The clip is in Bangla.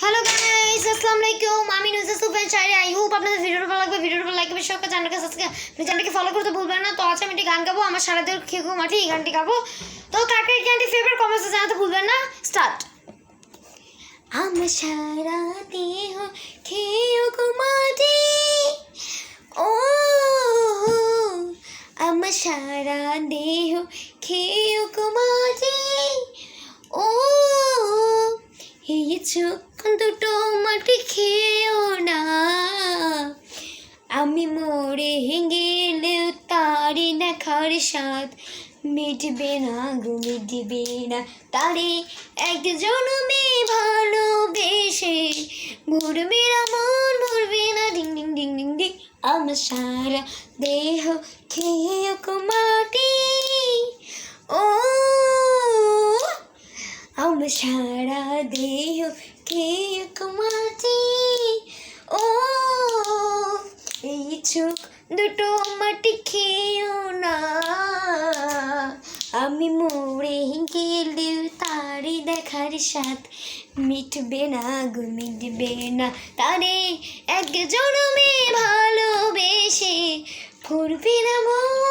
হ্যালো গাইস আসসালামু আলাইকুম আমি নুজা সুফেন চাইরে আই হোপ আপনাদের ভিডিওটা ভালো লাগবে। ভিডিওটা ভালো লাগবে করে চ্যানেলকে সাবস্ক্রাইব চ্যানেলকে ফলো করতে ভুলবেন না। তো আজ আমি একটি গান গাবো। আমার সারাদের খেকু মাঠে এই গানটি গাবো। তো এই গানটি ফেভারিট কমেন্টসে জানাতে ভুলবেন না। স্টার্ট আমার সারা দেহ খেয়ে মাটি ও আমার সারা দেহ খেয়ে মাটি এই চোখ দুটো মাটি খেয়েও না আমি মরে গেলেও তারি দেখার স্বাদ মিটবে না গো, মিটবে না। তারে এক জনমে ভালোবেসে মরবে না, মন মরবে না। ডিং ডিং ডিং ডিং ডিং। আমার সারা দেহ খেয়ে মাটি ও আমার সারা দেহ খেয়ে মাটি ও এই চোখ দুটো মাটি খেয়েও না আমি মরে গেলে তারি দেখার সাথ মিটবে না গো মিটবে না তারে এক জনমে ভালোবেসে ভরবে না মন